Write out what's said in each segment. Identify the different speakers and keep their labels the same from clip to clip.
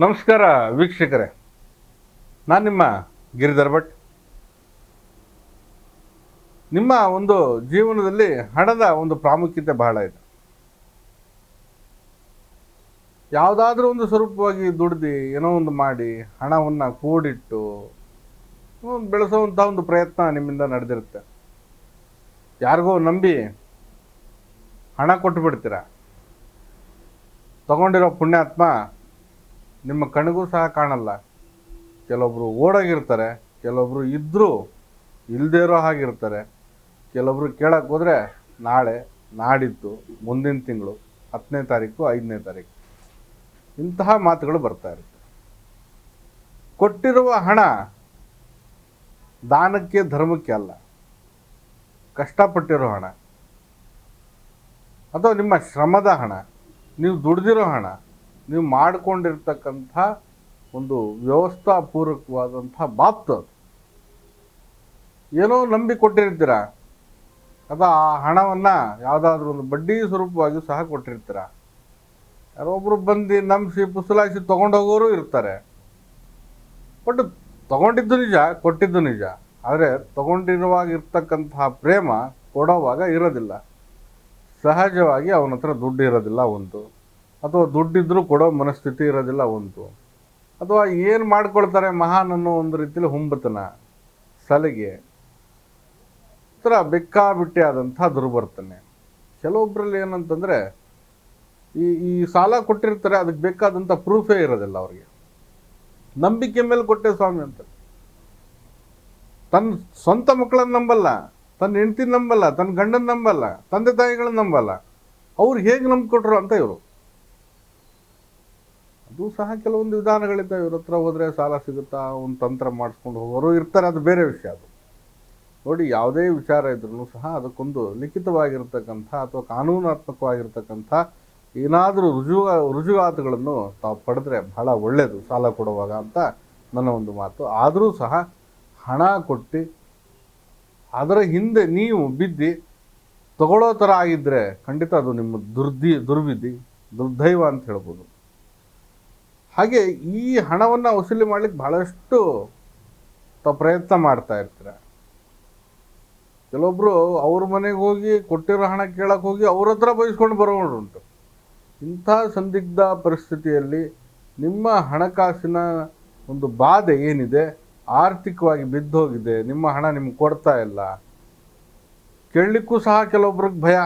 Speaker 1: ನಮಸ್ಕಾರ ವೀಕ್ಷಕರೇ. ನಾನು ನಿಮ್ಮ ಗಿರಿಧರ್ ಭಟ್. ನಿಮ್ಮ ಒಂದು ಜೀವನದಲ್ಲಿ ಹಣದ ಒಂದು ಪ್ರಾಮುಖ್ಯತೆ ಬಹಳ ಇದೆ. ಯಾವುದಾದ್ರೂ ಒಂದು ಸ್ವರೂಪವಾಗಿ ದುಡ್ದು ಏನೋ ಒಂದು ಮಾಡಿ, ಹಣವನ್ನು ಕೂಡಿಟ್ಟು ಬೆಳೆಸುವಂಥ ಒಂದು ಪ್ರಯತ್ನ ನಿಮ್ಮಿಂದ ನಡೆದಿರುತ್ತೆ. ಯಾರಿಗೋ ನಂಬಿ ಹಣ ಕೊಟ್ಟು ಬಿಡ್ತೀರಾ ತಗೊಂಡಿರೋ ಪುಣ್ಯಾತ್ಮ ನಿಮ್ಮ ಕಣ್ಣಿಗೂ ಸಹ ಕಾಣಲ್ಲ. ಕೆಲವೊಬ್ಬರು ಓಡೋಗಿರ್ತಾರೆ ಕೆಲವೊಬ್ಬರು ಇದ್ದರೂ ಇಲ್ಲದೇ ಇರೋ ಹಾಗಿರ್ತಾರೆ ಕೆಲವೊಬ್ಬರು ಕೇಳಕ್ಕೆ ಹೋದರೆ ನಾಳೆ ನಾಡಿದ್ದು ಮುಂದಿನ ತಿಂಗಳು, ಹತ್ತನೇ ತಾರೀಕು, ಐದನೇ ತಾರೀಕು. ಇಂತಹ ಮಾತುಗಳು ಬರ್ತಾ ಇರುತ್ತೆ. ಕೊಟ್ಟಿರುವ ಹಣ ದಾನಕ್ಕೆ ಧರ್ಮಕ್ಕೆ ಅಲ್ಲ. ಕಷ್ಟಪಟ್ಟಿರೋ ಹಣ. ಅಥವಾ ನಿಮ್ಮ ಶ್ರಮದ ಹಣ, ನೀವು ದುಡ್ದಿರೋ ಹಣ. ನೀವು ಮಾಡಿಕೊಂಡಿರ್ತಕ್ಕಂಥ ಒಂದು ವ್ಯವಸ್ಥಾಪೂರ್ವಕವಾದಂಥ ಬಾತ್ ಅದು. ಏನೋ ನಂಬಿ ಕೊಟ್ಟಿರ್ತೀರ? ಅಥವಾ ಆ ಹಣವನ್ನು ಯಾವುದಾದ್ರೂ ಒಂದು ಬಡ್ಡಿ ಸ್ವರೂಪವಾಗಿ ಸಹ ಕೊಟ್ಟಿರ್ತೀರ? ಯಾರೋ ಒಬ್ರು ಬಂದು ನಂಬಿಸಿ ಪುಸಲಾಯಿಸಿ ತೊಗೊಂಡೋಗೋರು ಇರ್ತಾರೆ. ಬಟ್ ತಗೊಂಡಿದ್ದು ನಿಜ, ಕೊಟ್ಟಿದ್ದು ನಿಜ. ಆದರೆ ತಗೊಂಡಿರುವಾಗ ಇರ್ತಕ್ಕಂತಹ ಪ್ರೇಮ ಕೊಡೋವಾಗ ಇರೋದಿಲ್ಲ. ಸಹಜವಾಗಿ ಅವನ ಹತ್ರ ದುಡ್ಡು ಇರೋದಿಲ್ಲ ಒಂದು. ಅಥವಾ ದುಡ್ಡಿದ್ರೂ ಕೊಡೋ ಮನಸ್ಥಿತಿ ಇರೋದಿಲ್ಲ ಒಂದು. ಅಥವಾ ಏನು ಮಾಡ್ಕೊಳ್ತಾರೆ ಮಹಾನ್ ಅನ್ನೋ ಒಂದು ರೀತಿಯಲ್ಲಿ ಹುಂಬತನ, ಸಲಿಗೆ. ಥರ ಬೆಕ್ಕಾಬಿಟ್ಟಿ ಆದಂಥ ದುರ್ಬರ್ತನೆ ಕೆಲವೊಬ್ಬರಲ್ಲಿ ಏನಂತಂದರೆ, ಈ ಈ ಸಾಲ ಕೊಟ್ಟಿರ್ತಾರೆ, ಅದಕ್ಕೆ ಬೇಕಾದಂಥ ಪ್ರೂಫೇ ಇರೋದಿಲ್ಲ ಅವ್ರಿಗೆ. ನಂಬಿಕೆ ಮೇಲೆ ಕೊಟ್ಟೆ ಸ್ವಾಮಿ ಅಂತ. ತನ್ನ ಸ್ವಂತ ಮಕ್ಕಳನ್ನ ನಂಬಲ್ಲ, ತನ್ನ ಹೆಂಡ್ತಿನ ನಂಬಲ್ಲ, ತನ್ನ ಗಂಡನ ನಂಬಲ್ಲ, ತಂದೆ ತಾಯಿಗಳನ್ನ ನಂಬಲ್ಲ. ಅವ್ರು ಹೇಗೆ ನಂಬಿಕೊಟ್ರು ಅಂತ ಇವರು. ಅದು ಸಹ ಕೆಲವೊಂದು ವಿಧಾನಗಳಿಂದ ಇವ್ರ ಹತ್ರ ಹೋದರೆ ಸಾಲ ಸಿಗುತ್ತಾ ಒಂದು ತಂತ್ರ ಮಾಡಿಸ್ಕೊಂಡು ಹೋಗೋರು ಇರ್ತಾರೆ, ಅದು ಬೇರೆ ವಿಷಯ ಅದು. ನೋಡಿ, ಯಾವುದೇ ವಿಚಾರ ಇದ್ರೂ ಸಹ ಅದಕ್ಕೊಂದು ಲಿಖಿತವಾಗಿರ್ತಕ್ಕಂಥ ಅಥವಾ ಕಾನೂನಾತ್ಮಕವಾಗಿರ್ತಕ್ಕಂಥ ಏನಾದರೂ ರುಜು ರುಜುವಾತುಗಳನ್ನು ತಾವು ಪಡೆದ್ರೆ ಬಹಳ ಒಳ್ಳೆಯದು ಸಾಲ ಕೊಡುವಾಗ ಅಂತ ನನ್ನ ಒಂದು ಮಾತು. ಆದರೂ ಸಹ ಹಣ ಕೊಟ್ಟು ಅದರ ಹಿಂದೆ ನೀವು ಬಿದ್ದು ತಗೊಳ್ಳೋ ಥರ ಆಗಿದ್ದರೆ ಖಂಡಿತ ಅದು ನಿಮ್ಮ ದುರ್ದಿ, ದುರ್ವಿಧಿ, ದುರ್ದೈವ ಅಂತ ಹೇಳ್ಬೋದು. ಹಾಗೆ ಈ ಹಣವನ್ನು ವಸೂಲಿ ಮಾಡ್ಲಿಕ್ಕೆ ಬಹಳಷ್ಟು ತಾವು ಪ್ರಯತ್ನ ಮಾಡ್ತಾ ಇರ್ತೀರ. ಕೆಲವೊಬ್ರು ಅವ್ರ ಮನೆಗೆ ಹೋಗಿ ಕೊಟ್ಟಿರೋ ಹಣ ಕೇಳಕ್ಕೆ ಹೋಗಿ ಅವ್ರ ಹತ್ರ ಬಯಸ್ಕೊಂಡು ಬರೋರು ಉಂಟು. ಇಂಥ ಸಂದಿಗ್ಧ ಪರಿಸ್ಥಿತಿಯಲ್ಲಿ ನಿಮ್ಮ ಹಣಕಾಸಿನ ಒಂದು ಬಾಧೆ ಏನಿದೆ? ಆರ್ಥಿಕವಾಗಿ ಬಿದ್ದೋಗಿದೆ, ನಿಮ್ಮ ಹಣ ನಿಮ್ಗೆ ಕೊಡ್ತಾ ಇಲ್ಲ. ಕೇಳಲಿಕ್ಕೂ ಸಹ ಕೆಲವೊಬ್ರಿಗೆ ಭಯ.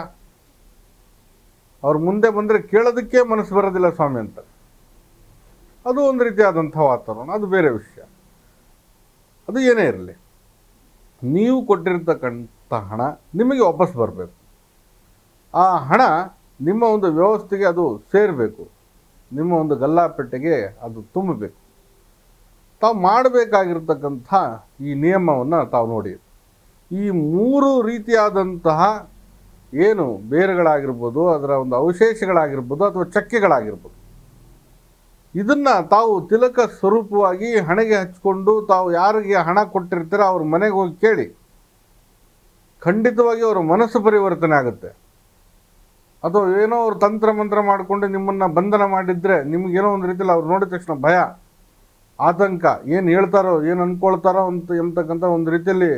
Speaker 1: ಅವ್ರ ಮುಂದೆ ಬಂದರೆ ಕೇಳೋದಕ್ಕೆ ಮನಸ್ಸು ಬರೋದಿಲ್ಲ ಸ್ವಾಮಿ ಅಂತ. ಅದು ಒಂದು ರೀತಿಯಾದಂಥ ವಾತಾವರಣ, ಅದು ಬೇರೆ ವಿಷಯ. ಅದು ಏನೇ ಇರಲಿ. ನೀವು ಕೊಟ್ಟಿರ್ತಕ್ಕಂಥ ಹಣ ನಿಮಗೆ ವಾಪಸ್ ಬರಬೇಕು. ಆ ಹಣ ನಿಮ್ಮ ಒಂದು ವ್ಯವಸ್ಥೆಗೆ ಅದು ಸೇರಬೇಕು. ನಿಮ್ಮ ಒಂದು ಗಲ್ಲಾಪೆಟ್ಟೆಗೆ ಅದು ತುಂಬಬೇಕು. ತಾವು ಮಾಡಬೇಕಾಗಿರ್ತಕ್ಕಂಥ ಈ ನಿಯಮವನ್ನು ತಾವು ನೋಡಿ. ಈ ಮೂರು ರೀತಿಯಾದಂತಹ ಏನು ಬೇರುಗಳಾಗಿರ್ಬೋದು, ಅದರ ಒಂದು ಅವಶೇಷಗಳಾಗಿರ್ಬೋದು ಅಥವಾ ಚಕ್ಕೆಗಳಾಗಿರ್ಬೋದು ಇದನ್ನು ತಾವು ತಿಲಕ ಸ್ವರೂಪವಾಗಿ ಹಣೆಗೆ ಹಚ್ಕೊಂಡು ತಾವು ಯಾರಿಗೆ ಹಣ ಕೊಟ್ಟಿರ್ತೀರೋ ಅವ್ರ ಮನೆಗೆ ಹೋಗಿ ಕೇಳಿ. ಖಂಡಿತವಾಗಿ ಅವರ ಮನಸ್ಸು ಪರಿವರ್ತನೆ ಆಗುತ್ತೆ. ಅಥವಾ ಏನೋ ಅವ್ರು ತಂತ್ರ ಮಂತ್ರ ಮಾಡಿಕೊಂಡು ನಿಮ್ಮನ್ನು ಬಂಧನ ಮಾಡಿದರೆ ನಿಮಗೇನೋ ಒಂದು ರೀತಿಯಲ್ಲಿ ಅವ್ರು ನೋಡಿದ ತಕ್ಷಣ ಭಯ, ಆತಂಕ, ಏನು ಹೇಳ್ತಾರೋ, ಏನು ಅಂದ್ಕೊಳ್ತಾರೋ ಅಂತ ಎಂಬತಕ್ಕಂಥ ಒಂದು ರೀತಿಯಲ್ಲಿ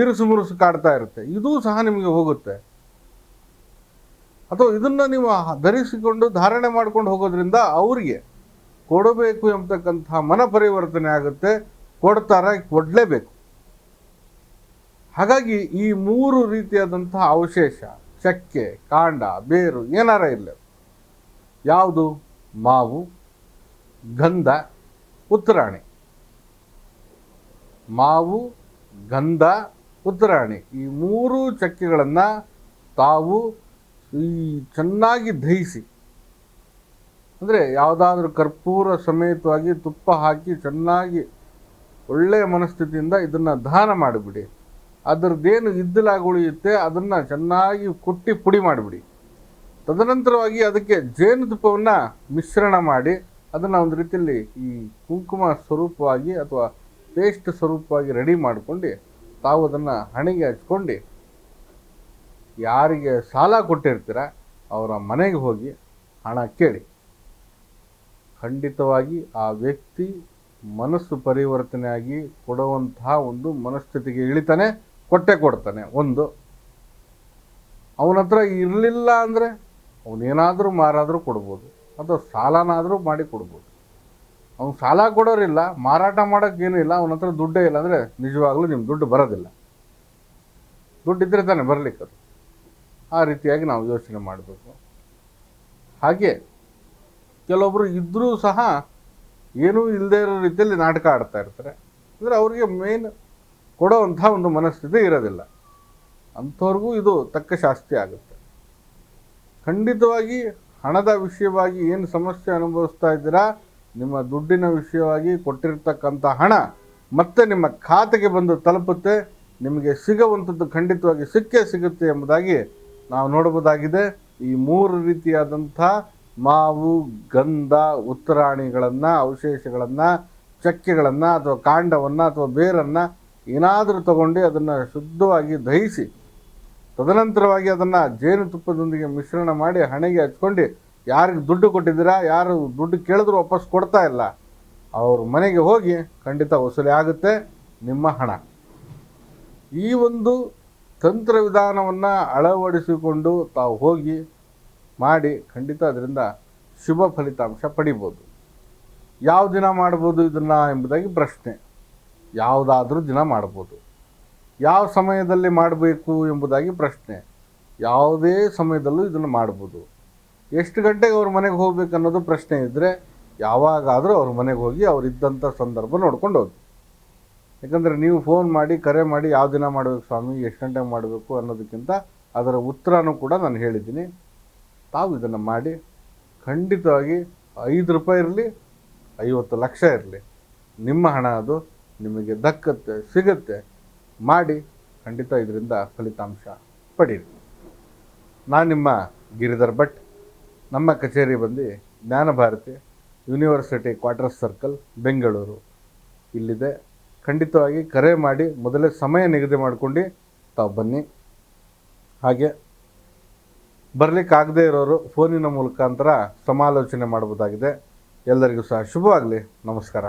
Speaker 1: ಇರುಸು ಮುರುಸು ಕಾಡ್ತಾ ಇರುತ್ತೆ. ಇದೂ ಸಹ ನಿಮಗೆ ಹೋಗುತ್ತೆ. ಅಥವಾ ಇದನ್ನು ನೀವು ಧರಿಸಿಕೊಂಡು ಧಾರಣೆ ಮಾಡ್ಕೊಂಡು ಹೋಗೋದ್ರಿಂದ ಅವರಿಗೆ ಕೊಡಬೇಕು ಎಂಬತಕ್ಕಂಥ ಮನ ಪರಿವರ್ತನೆ ಆಗುತ್ತೆ, ಕೊಡ್ತಾರೆ, ಕೊಡಲೇಬೇಕು. ಹಾಗಾಗಿ ಈ ಮೂರು ರೀತಿಯಾದಂತಹ ಅವಶೇಷ, ಚಕ್ಕೆ, ಕಾಂಡ, ಬೇರು, ಏನಾರ ಇಲ್ಲ ಯಾವುದು? ಮಾವು, ಗಂಧ, ಉತ್ತರಾಣಿ. ಮಾವು, ಗಂಧ, ಉತ್ತರಾಣಿ. ಈ ಮೂರು ಚಕ್ಕೆಗಳನ್ನು ತಾವು ಈ ಚೆನ್ನಾಗಿ ದಹಿಸಿ ಅಂದರೆ ಯಾವುದಾದ್ರೂ ಕರ್ಪೂರ ಸಮೇತವಾಗಿ ತುಪ್ಪ ಹಾಕಿ ಚೆನ್ನಾಗಿ ಒಳ್ಳೆಯ ಮನಸ್ಥಿತಿಯಿಂದ ಇದನ್ನು ದಾನ ಮಾಡಿಬಿಡಿ. ಅದರದ್ದೇನು ಇದ್ದಲಾಗಿ ಉಳಿಯುತ್ತೆ ಅದನ್ನು ಚೆನ್ನಾಗಿ ಕುಟ್ಟಿ ಪುಡಿ ಮಾಡಿಬಿಡಿ. ತದನಂತರವಾಗಿ ಅದಕ್ಕೆ ಜೇನುತುಪ್ಪವನ್ನು ಮಿಶ್ರಣ ಮಾಡಿ ಅದನ್ನು ಒಂದು ರೀತಿಯಲ್ಲಿ ಈ ಕುಂಕುಮ ಸ್ವರೂಪವಾಗಿ ಅಥವಾ ಪೇಸ್ಟ್ ಸ್ವರೂಪವಾಗಿ ರೆಡಿ ಮಾಡಿಕೊಂಡು ತಾವು ಅದನ್ನು ಹಣೆಗೆ ಹಚ್ಕೊಂಡು ಯಾರಿಗೆ ಸಾಲ ಕೊಟ್ಟಿರ್ತೀರ, ಅವರ ಮನೆಗೆ ಹೋಗಿ ಹಣ ಕೇಳಿ. ಖಂಡಿತವಾಗಿ ಆ ವ್ಯಕ್ತಿ ಮನಸ್ಸು ಪರಿವರ್ತನೆಯಾಗಿ ಕೊಡುವಂತಹ ಒಂದು ಮನಸ್ಥಿತಿಗೆ ಇಳಿತಾನೆ, ಕೊಟ್ಟೆ ಕೊಡ್ತಾನೆ ಒಂದು. ಅವನ ಹತ್ರ ಇರಲಿಲ್ಲ ಅಂದರೆ ಅವನೇನಾದರೂ ಮಾರಾದರೂ ಕೊಡ್ಬೋದು, ಅಥವಾ ಸಾಲನಾದರೂ ಮಾಡಿ ಕೊಡ್ಬೋದು. ಅವ್ನು ಸಾಲ ಕೊಡೋರಿಲ್ಲ, ಮಾರಾಟ ಮಾಡೋಕ್ಕೇನೂ ಇಲ್ಲ, ಅವನ ಹತ್ರ ದುಡ್ಡೇ ಇಲ್ಲ ಅಂದರೆ ನಿಜವಾಗ್ಲೂ ನಿಮ್ಮ ದುಡ್ಡು ಬರೋದಿಲ್ಲ. ದುಡ್ಡು ಇದ್ದರೆ ತಾನೇ ಬರಲಿಕ್ಕೆ ಆ ರೀತಿಯಾಗಿ ನಾವು ಯೋಚನೆ ಮಾಡಬೇಕು. ಹಾಗೆ ಕೆಲವೊಬ್ಬರು ಇದ್ದರೂ ಸಹ ಏನೂ ಇಲ್ಲದೆ ಇರೋ ರೀತಿಯಲ್ಲಿ ನಾಟಕ ಆಡ್ತಾ ಇರ್ತಾರೆ. ಅಂದರೆ ಅವರಿಗೆ ಮೇನ್ ಕೊಡೋವಂಥ ಒಂದು ಮನಸ್ಥಿತಿ ಇರೋದಿಲ್ಲ. ಅಂಥವ್ರಿಗೂ ಇದು ತಕ್ಕ ಶಾಸ್ತಿ ಆಗುತ್ತೆ. ಖಂಡಿತವಾಗಿ ಹಣದ ವಿಷಯವಾಗಿ ಏನು ಸಮಸ್ಯೆ ಅನುಭವಿಸ್ತಾ ಇದ್ದೀರಾ, ನಿಮ್ಮ ದುಡ್ಡಿನ ವಿಷಯವಾಗಿ ಕೊಟ್ಟಿರ್ತಕ್ಕಂಥ ಹಣ ಮತ್ತೆ ನಿಮ್ಮ ಖಾತೆಗೆ ಬಂದು ತಲುಪುತ್ತೆ, ನಿಮಗೆ ಸಿಗುವಂಥದ್ದು ಖಂಡಿತವಾಗಿ ಸಿಕ್ಕೇ ಸಿಗುತ್ತೆ ಎಂಬುದಾಗಿ ನಾವು ನೋಡಬಹುದಾಗಿದೆ ಈ ಮೂರು ರೀತಿಯಾದಂಥ ಮಾವು, ಗಂಧ, ಉತ್ತರಾಣಿಗಳನ್ನು, ಅವಶೇಷಗಳನ್ನು, ಚಕ್ಕೆಗಳನ್ನು ಅಥವಾ ಕಾಂಡವನ್ನು ಅಥವಾ ಬೇರನ್ನು ಏನಾದರೂ ತಗೊಂಡು ಅದನ್ನು ಶುದ್ಧವಾಗಿ ದಹಿಸಿ, ತದನಂತರವಾಗಿ ಅದನ್ನು ಜೇನುತುಪ್ಪದೊಂದಿಗೆ ಮಿಶ್ರಣ ಮಾಡಿ ಹಣೆಗೆ ಹಚ್ಕೊಂಡು ಯಾರಿಗೆ ದುಡ್ಡು ಕೊಟ್ಟಿದ್ದೀರಾ, ಯಾರು ದುಡ್ಡು ಕೇಳಿದ್ರು ವಾಪಸ್ ಕೊಡ್ತಾ ಇಲ್ಲ, ಅವ್ರ ಮನೆಗೆ ಹೋಗಿ ಖಂಡಿತ ವಸೂಲಿ ಆಗುತ್ತೆ ನಿಮ್ಮ ಹಣ. ಈ ಒಂದು ತಂತ್ರ ವಿಧಾನವನ್ನು ಅಳವಡಿಸಿಕೊಂಡು ತಾವು ಹೋಗಿ ಮಾಡಿ ಖಂಡಿತ ಅದರಿಂದ ಶುಭ ಫಲಿತಾಂಶ ಪಡಿಬೋದು. ಯಾವ ದಿನ ಮಾಡ್ಬೋದು ಇದನ್ನು ಎಂಬುದಾಗಿ ಪ್ರಶ್ನೆ. ಯಾವುದಾದ್ರೂ ದಿನ ಮಾಡ್ಬೋದು. ಯಾವ ಸಮಯದಲ್ಲಿ ಮಾಡಬೇಕು ಎಂಬುದಾಗಿ ಪ್ರಶ್ನೆ. ಯಾವುದೇ ಸಮಯದಲ್ಲೂ ಇದನ್ನು ಮಾಡ್ಬೋದು. ಎಷ್ಟು ಗಂಟೆಗೆ ಅವ್ರ ಮನೆಗೆ ಹೋಗ್ಬೇಕು ಅನ್ನೋದು ಪ್ರಶ್ನೆ ಇದ್ದರೆ ಯಾವಾಗಾದರೂ ಅವ್ರ ಮನೆಗೆ ಹೋಗಿ ಅವರಿದ್ದಂಥ ಸಂದರ್ಭ ನೋಡ್ಕೊಂಡು ಹೋಗಿ. ಯಾಕಂದರೆ ನೀವು ಫೋನ್ ಮಾಡಿ, ಕರೆ ಮಾಡಿ ಯಾವ ದಿನ ಮಾಡಬೇಕು ಸ್ವಾಮಿ, ಎಷ್ಟು ಗಂಟೆಗೆ ಮಾಡಬೇಕು ಅನ್ನೋದಕ್ಕಿಂತ ಅದರ ಉತ್ತರನೂ ಕೂಡ ನಾನು ಹೇಳಿದ್ದೀನಿ. ತಾವು ಇದನ್ನು ಮಾಡಿ, ಖಂಡಿತವಾಗಿ ಐದು ರೂಪಾಯಿ ಇರಲಿ, ಐವತ್ತು ಲಕ್ಷ ಇರಲಿ. ನಿಮ್ಮ ಹಣ ಅದು, ನಿಮಗೆ ದಕ್ಕತ್ತೆ ಸಿಗುತ್ತೆ. ಮಾಡಿ, ಖಂಡಿತ ಇದರಿಂದ ಫಲಿತಾಂಶ ಪಡೀರಿ. ನಾನು ನಿಮ್ಮ ಗಿರಿಧರ್ ಭಟ್. ನಮ್ಮ ಕಚೇರಿ ಬಂದು Jnanabharathi university quarters circle Bengaluru. ಇಲ್ಲಿದೆ. ಖಂಡಿತವಾಗಿ ಕರೆ ಮಾಡಿ ಮೊದಲೇ ಸಮಯ ನಿಗದಿ ಮಾಡ್ಕೊಂಡು ತಾವು ಬನ್ನಿ. ಹಾಗೆ ಬರಲಿಕ್ಕಾಗದೇ ಇರೋರು ಫೋನಿನ ಮುಖಾಂತರ ಸಮಾಲೋಚನೆ ಮಾಡ್ಬೋದಾಗಿದೆ. ಎಲ್ಲರಿಗೂ ಸಹ ಶುಭವಾಗಲಿ. ನಮಸ್ಕಾರ.